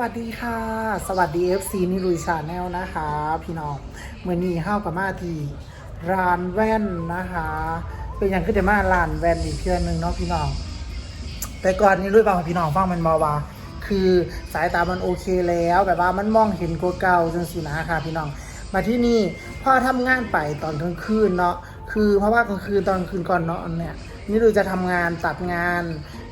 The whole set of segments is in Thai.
วัสดีค่ะ สวัสดี FC นิรุยชาแนลนะคะ พี่น้องเมื่อนี้ห้าวกับมาทีร้านแว่นนะคะ เป็นอย่างขึ้นแต่มาร้านแว่นอีกเพื่อนหนึ่งเนาะพี่น้อง แต่ก่อนนี้รุยบอกพี่น้องฟังมันมาว่า คือสายตามันโอเคแล้ว แบบว่ามันมองเห็นกเก่าจังสินะค่ะพี่น้อง มาที่นี่พ่อทำงานไปตอนกลางคืนเนาะคือเพราะว่ากลางคืนตอนกลางคืนก่อนเนาะเนี่ยนี่ดูจะทำงานตัดงาน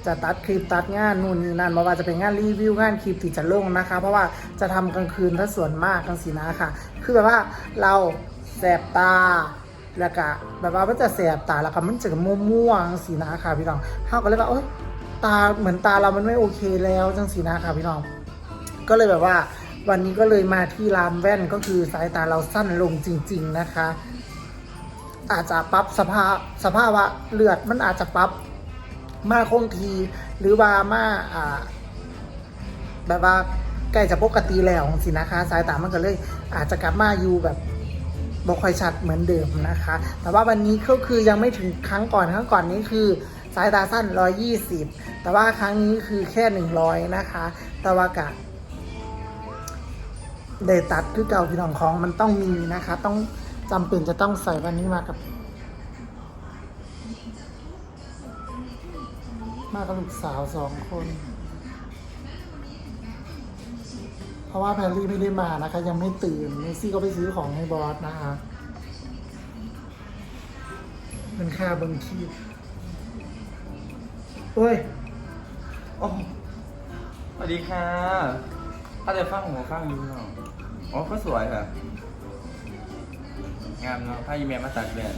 จะตัดคลิปตัดงานนู่นนี่นั่นไม่ว่าจะเป็นงานรีวิวงานคลิปที่จะลงนะคะ เพราะว่าจะทำกลางคืนถ้าส่วนมากจังสินะค่ะ คือแบบว่าเราแสบตาแล้วก็แบบว่ามันจะแสบตาแล้วก็มันจะม่วงๆสีนะค่ะพี่น้องเขาก็เลยว่าโอ๊ยตาเหมือนตาเรามันไม่โอเคแล้วจังสีนะค่ะพี่น้อง ก็เลยแบบว่า วันนี้ก็เลยมาที่รามแว่นก็คือสายตาเราสั้นลงจริง ๆนะคะ อาจจะปรับสภาพสภาวะเลือดมันอาจจะปรับ มาคงที หรือว่ามาอ่าแบบว่าใกล้จะปกติแล้วสินะคะ สายตามันก็เลย อาจจะกลับมาอยู่แบบบ่ค่อยชัดเหมือนเดิมนะคะ แต่ว่าวันนี้ก็คือยังไม่ถึงครั้งก่อนครั้งก่อนนี้คือสายตาสั้น 120 แต่ว่าครั้งนี้คือแค่ 100 นะคะ แต่ว่ากะเดตัดคือเก่าพี่น้องของมันต้องมีนะคะ ต้องจำเป็นจะต้องใส่วันนี้มากับ มากับลูกสาวสองคน เพราะว่าแพรรี่ไม่ได้มานะคะ ยังไม่ตื่นเมซี่ก็ไปซื้อของให้บอสนะคะเป็นค่าบังคีบเฮ้ยโอ้สวัสดีค่ะถ้าจะฟังหัวฟังอยู่เนาะอ๋อก็สวยค่ะ งามเนาะถ้ายีเมียมาตัดแว่น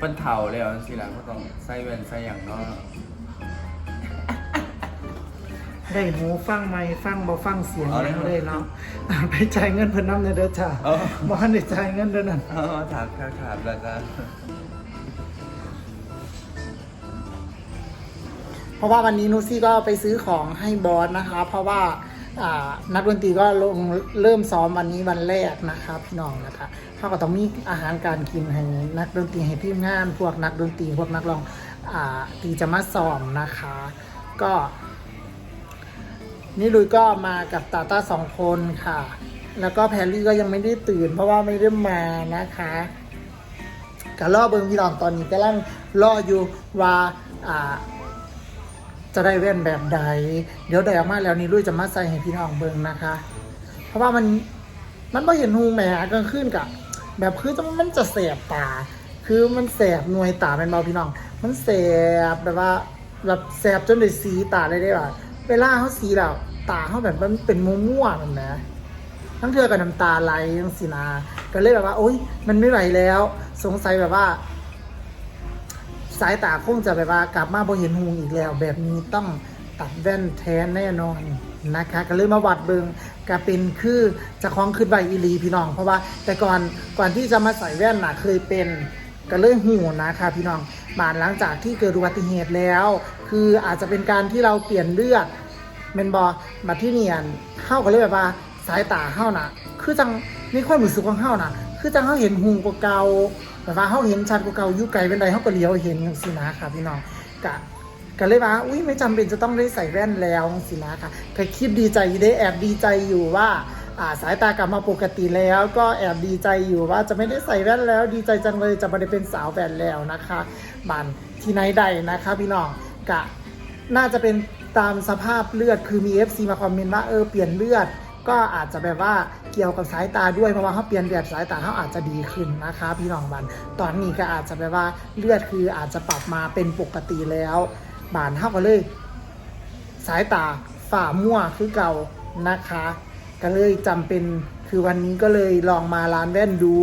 เป็นเถาแล้วสิหลังก็ต้องใส่แว่นใส่อย่างเนาะ ได้หูฟังไหมฟังบ่ฟังเสียงยังเลยเนาะอ่าไปจ่ายเงินเพิ่นน้ำในเด้อจ้าเออ บ่ทันได้จ่ายเงินเด้อนั่นเออถามค่ะถามแล้วจ้ะเพราะว่าวันนี้นุชซี่ก็ไปซื้อของให้บอสนะคะ เพราะว่าอ่านักดนตรีก็ลงเริ่มซ้อมวันนี้วันแรกนะคะพี่น้องนะคะเขาก็ต้องมีอาหารการกินให้นักดนตรีให้ทีมงาน พวกนักดนตรีพวกนักร้องอ่าที่จะมาซ้อมนะคะ ก็ นี่ลุยก็มากับตาตาสองคนค่ะ แล้วก็แพรรี่ก็ยังไม่ได้ตื่น เพราะว่าไม่ได้มานะคะกะล่อเบิงพี่น้องตอนนี้กำลังล่ออยู่ว่าอ่าจะได้แว่นแบบใด เดี๋ยวได้ออกมาแล้วนี่ลุยจะมาใส่ให้พี่น้องเบิงนะคะ เพราะว่ามันมันไม่เห็นหูแหมกลางคืนกับแบบคือมันจะแสบตา คือมันแสบหน่วยตาเป็นเบาพี่น้อง มันแสบแบบว่าแบบแสบจนได้สีตาเลยได้ว่า วลาเขาสีแล้วตาเขาแบบมันเป็นม่วงๆแบบนะทั้งเธอกับน้ำตาไหลทั้งสีนา ก็เลยแบบว่า โอ๊ย มันไม่ไหวแล้ว สงสัยแบบว่า สายตาคงจะแบบว่ากลับมาบ่เห็นหูอีกแล้ว แบบนี้ต้องตัดแว่นแท้แน่นอนนะคะ ก็เลยมาวัดเบิงก็เป็นคือจะคล้องขึ้นใบอีลีพี่น้อง เพราะว่า แต่ก่อนก่อนที่จะมาใส่แว่นน่ะเคยเป็นก็เลยหูนะคะพี่น้องบานหลังจากที่เกิดอุบัติเหตุแล้ว คืออาจจะเป็นการที่เราเปลี่ยนเลือด เมนบอบัดที่เนียนเข้าก็เลยแบบว่าสายตาเข้าน่ะคือจังในความรู้สึกของเข้าน่ะคือจังเขาเห็นหูกว่าเก่าแบบว่าเขาเห็นชัดกว่าเก่าอยุไกลเป็นใดเขาก็เลี้ยวเห็นอย่างสินะค่ะพี่น้องกะก็เลยว่าอุ้ยไม่จำเป็นจะต้องได้ใส่แว่นแล้วสินะค่ะก็คิดดีใจได้แอบดีใจอยู่ว่าอ่าสายตากลับมาปกติแล้ว ก็แอบดีใจอยู่ว่าจะไม่ได้ใส่แว่นแล้ว ดีใจจังเลยจะไม่ได้เป็นสาวแว่นแล้วนะคะบานที่ไหนใดนะคะพี่น้องกะน่าจะเป็น ตามสภาพเลือดคือมี FC มาคอมเมนต์ว่าเออเปลี่ยนเลือด ก็อาจจะแบบว่าเกี่ยวกับสายตาด้วยเพราะว่าเขาเปลี่ยนแบบสายตาเขาอาจจะดีขึ้นนะคะพี่น้องบันตอนนี้ก็อาจจะแบบว่าเลือดคืออาจจะปรับมาเป็นปกติแล้วบานเท่ากันเลย สายตาฝ่ามั่วคือเก่านะคะ ก็เลยจำเป็นคือวันนี้ก็เลยลองมาร้านแว่นดู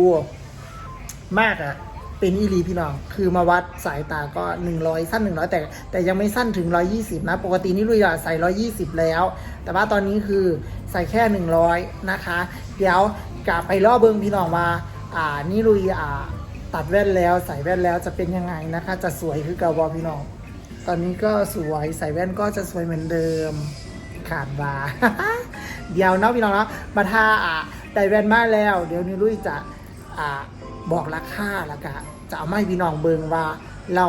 มากอะ เป็นอีหลีพี่น้อง คือมาวัดสายตาก็ 100 สั้น 100 แต่ แต่ยังไม่สั้นถึง 120 นะ ปกตินี่ลุยอะใส่ 120 แล้ว แต่ว่าตอนนี้คือใส่แค่ 100 นะคะ เดี๋ยวกลับไปล่อเบิงพี่น้องว่า อ่า นี่ลุยอ่า ตัดแว่นแล้วใส่แว่นแล้วจะเป็นยังไงนะคะ จะสวยคือเกาบอพี่น้อง ตอนนี้ก็สวยใส่แว่นก็จะสวยเหมือนเดิมขาดบาเดี๋ยวเนาะพี่น้องเนาะมาทาอะได้แว่นมาแล้ว เดี๋ยวนี้ลุยจะอ่า บอกราคาแล้วก็จะเอาไมาให้พี่น้องเบิงว่า เรา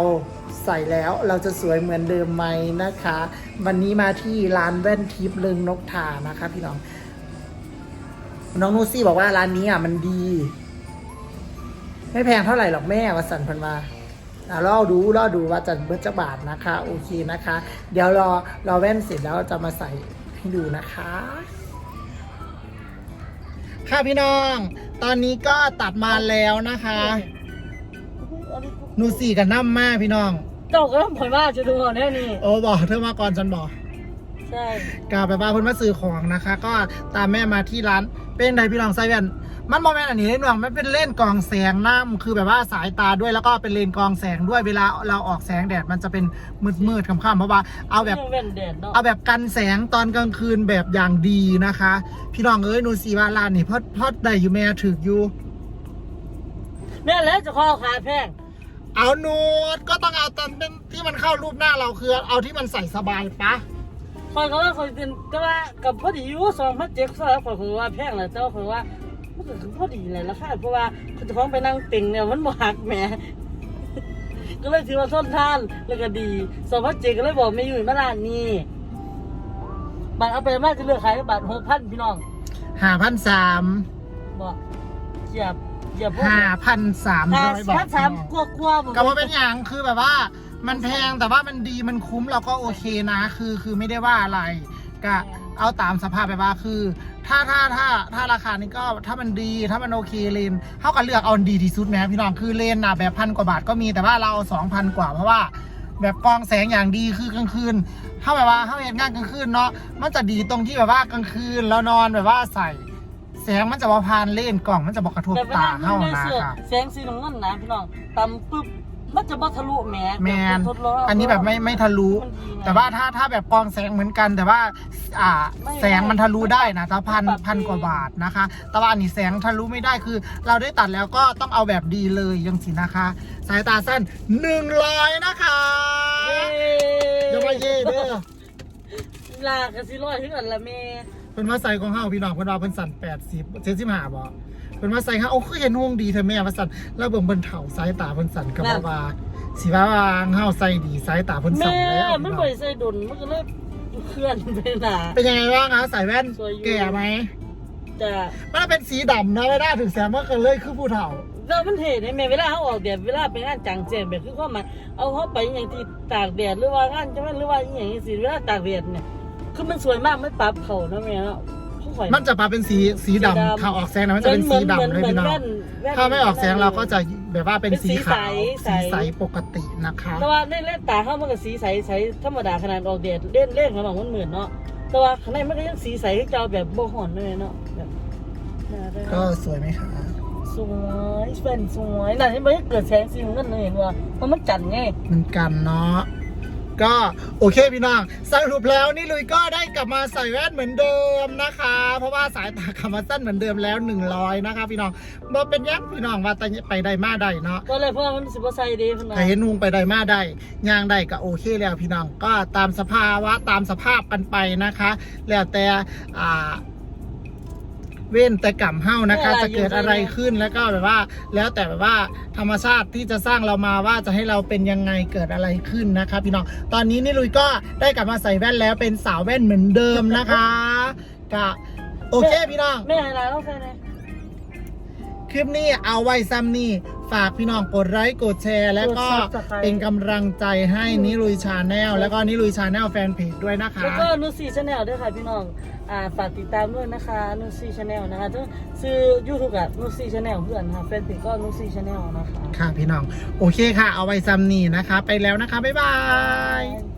ใส่แล้วเราจะสวยเหมือนเดิมไหมนะคะ วันนี้มาที่ร้านแว่นทิพย์เลิงนกทานะคะ พี่น้อง น้องนูซี่บอกว่าร้านนี้อะมันดี ไม่แพงเท่าไหร่หรอกแม่วสันพันมาอะรอดูรอดูว่าจะเบิร์จะบาทนะคะ โอเคนะคะ เดี๋ยวรอรอแว่นเสร็จแล้วจะมาใส่ให้ดูนะคะ ค่ะพี่น้อง ตอนนี้ก็ตัดมาแล้วนะคะนูซี่กับน้ำมาพี่น้องเจ้าก็ต้องผลว่าจะดูเอาแน่นี่โอ้บอกเธอมาก่อนฉันบอกใช่กล่าวไปว่าเพิ่นมาซื้อของนะคะ ก็ตามแม่มาที่ร้านเป็นไดพี่น้องไซแวน มันโมแมนอันนี้เล่นหน่องมันเป็นเล่นกองแสงน้ำคือแบบว่าสายตาด้วยแล้วก็เป็นเลนกองแสงด้วยเวลาเราออกแสงแดดมันจะเป็นมืดๆค่ำๆเพราะว่าเอาแบบยังเว้นแดดเนาะเอาแบบกันแสงตอนกลางคืนแบบอย่างดีนะคะ พี่น้องเอ้ยหนูสีว่าร้านนี่พอพอได้อยู่แม่ถืออยู่แม่แล้วจะข้อขาแพงเอาโนูดก็ต้องเอาตอนเป็นที่มันเข้ารูปหน้าเราคือ เอาที่มันใส่สบายปะคอยก็ว่าคอยเป็นก็ว่ากับพอดีอยู่สองพันเจ็ดสแล้วคอยคอยว่าแพงแหละเจ้าคอยว่า มันก็คือพอดีเลยราคาเพราะว่าคุณจะของไปนั่งติ่งเนี่ยมันบ่หักแหมก็เลยถือว่าทนทานแล้วก็ดีสองพันเจ็ดก็เลยบอกไม่อยู่มาร้านนี้บัตรเอาไปมากจะเลือกขายบัตรหกพันพี่น้องห้าพันสามบอกเหยียบเหยียบพวกห้าพันสามห้าร้อยบาพัทนสามกลัวกลัวๆก็ว่าเป็นอย่างคือแบบว่า มันแพงแต่ว่ามันดีมันคุ้มเราก็โอเคนะ คือคือไม่ได้ว่าอะไรก็ เอาตามสภาพแบบว่าคือ ถ้าถ้าถ้าถ้าราคานี้ก็ถ้ามันดีถ้ามันโอเคเลนเท่ากับเลือกเอาดีที่สุดแหมพี่น้องคือเลนนะแบบพันกว่าบาทก็มีแต่ว่าเราเอาสองพันกว่าเพราะว่า แบบกองแสงอย่างดีคือกลางคืนถ้าแบบว่าเขาเห็นงานกลางคืนเนาะมันจะดีตรงที่แบบว่ากลางคืนแล้วนอนแบบว่าใส่แสงมันจะมาพานเล่นกล่องมันจะบอกกระทบตาเข้ามันะเสื้อค่ะแสงสีน้ำเงินนะพี่น้องตำปุ๊บ มันจะบ่ทะลุแหมแมนบบทดลงอันนี้แบบไม่ไม่ทะลุมันดีไง แต่ว่าถ้าถ้าแบบกรองแสงเหมือนกัน แต่ว่าอ่าไม่แสงมันทะลุได้นะถ้าพันปรับพันดีกว่าบาทนะคะแต่ว่าอันนี้แสงทะลุไม่ได้คือ เราได้ตัดแล้วก็ต้องเอาแบบดีเลยยังสินะคะ สายตาสั้นหนึ่งร้อยนะคะเย้อย่ามาเย่เด้อลากันสิร้อยถึงอันละแม่ เป็นว่าใส่ของเฮาพี่น้องเพิ่นว่าเพิ่นสั่นแปดสิบ เจ็ดสิบห้าบ่เป็นว่าใส่เฮาโอ้คือเห็นวงดีเธอแม่ว่าสั่นแล้วเบิ่งเพิ่นเฒ่าสายตาเพิ่นสั่นกับว่าว่าสิว่าวางเฮาใส่ดีสายตาเพิ่นสั่แม่นแล้วมันพี่น้บ่องได้ใส่ดุนมันก็เลยเคลื่อนไปหนาเป็นยังไงบ้างคะใส่แว่นสวยอยู่แก่ไหมแต่มันเป็นสีดำนะไม่ได้ถึงแสงว่ากันเลยคือผู้เฒ่าแล้วมันเห็นแม่เวลาเขาออกแดดเวลาไปงานจังแจ้งแบบคือความหมายเอาเขาไปอย่างที่ตากแดดหรือว่างานจะไม่หรือว่าอหย่างนี้สิเวลาตากแดดเนี่ยคือมันสวยมากไม่ปรับเขานะแม่เนาะ เขาข่อยมันจะมาเป็นสีสีดำถ้าออกแสงนะมันจะเป็นสีดำเลยพี่น้องถ้าไม่ออกแสงเราก็จะแบบว่าเป็นสีขาวเป็นสีใสสีใสปกตินะคะ แต่ว่าเล่นเล่นตาเข้ามันก็สีใสใสธรรมดาขนาดออกแดดเล่นเล่นของเรามันเหมือนเนาะแต่ว่าข้างในมันก็ยังสีใสที่เจ้าแบบโบหอนเลยเนาะแบบน่ารักก็สวยไหมคะสวยเป็นสวยน่ะที่มันเกิดแสงสีน้ำเงินเลยเห็นว่ามันมันจันทร์ไงเหมือนกันเนาะ ก็โอเคพี่น้องสรุปแล้วนี่ลุยก็ได้กลับมาใส่แว่นเหมือนเดิมนะคะ เพราะว่าสายตากลับมาสั้นเหมือนเดิมแล้ว 100 นะคะ พี่น้องบ่เป็นยังพี่น้องว่าแต่ไปได้มาได้เนาะก็เลยเพราะว่ามันสิบใส่ดีพี่น้องถ้าเห็นนุงไปได้มาได้ย่างได้ก็โอเคแล้วพี่น้องก็ตามสภาวะตามสภาพกันไปนะคะ แล้วแต่อ่า เว้นแต่กรรมเฮ้านะคะ จะเกิดอะไรขึ้นแล้วก็แบบว่า แล้วแต่แบบว่าธรรมชาติที่จะสร้างเรามาว่าจะให้เราเป็นยังไงเกิดอะไรขึ้นนะคะพี่น้องตอนนี้นี่ลุยก็ได้กลับมาใส่แว่นแล้วเป็นสาวแว่นเหมือนเดิมนะคะก็โอเคพี่น้องแม่ให้ร้านต้องใส่ไหนคลิปนี้เอาไว้ซ้ำนี่ ฝากพี่น้องกดไลค์กดแชร์ แล้วก็เป็นกำลังใจให้นิลุยชาแนลแล้วก็นิลุยชาแนลแฟนเพจด้วยนะคะ แล้วก็นูซี่ชาแนลด้วยค่ะพี่น้องอ่าฝากติดตามด้วยนะคะนูซี่ชาแนลนะคะทั้งซื้อยูทูบกับนูซี่ชาแนลเพื่อนค่ะแฟนเพจก็นูซี่ชาแนลนะคะค่ะพี่น้อง โอเคค่ะ เอาไว้ซ้ำนี่นะคะ ไปแล้วนะคะ บ๊ายบาย Bye.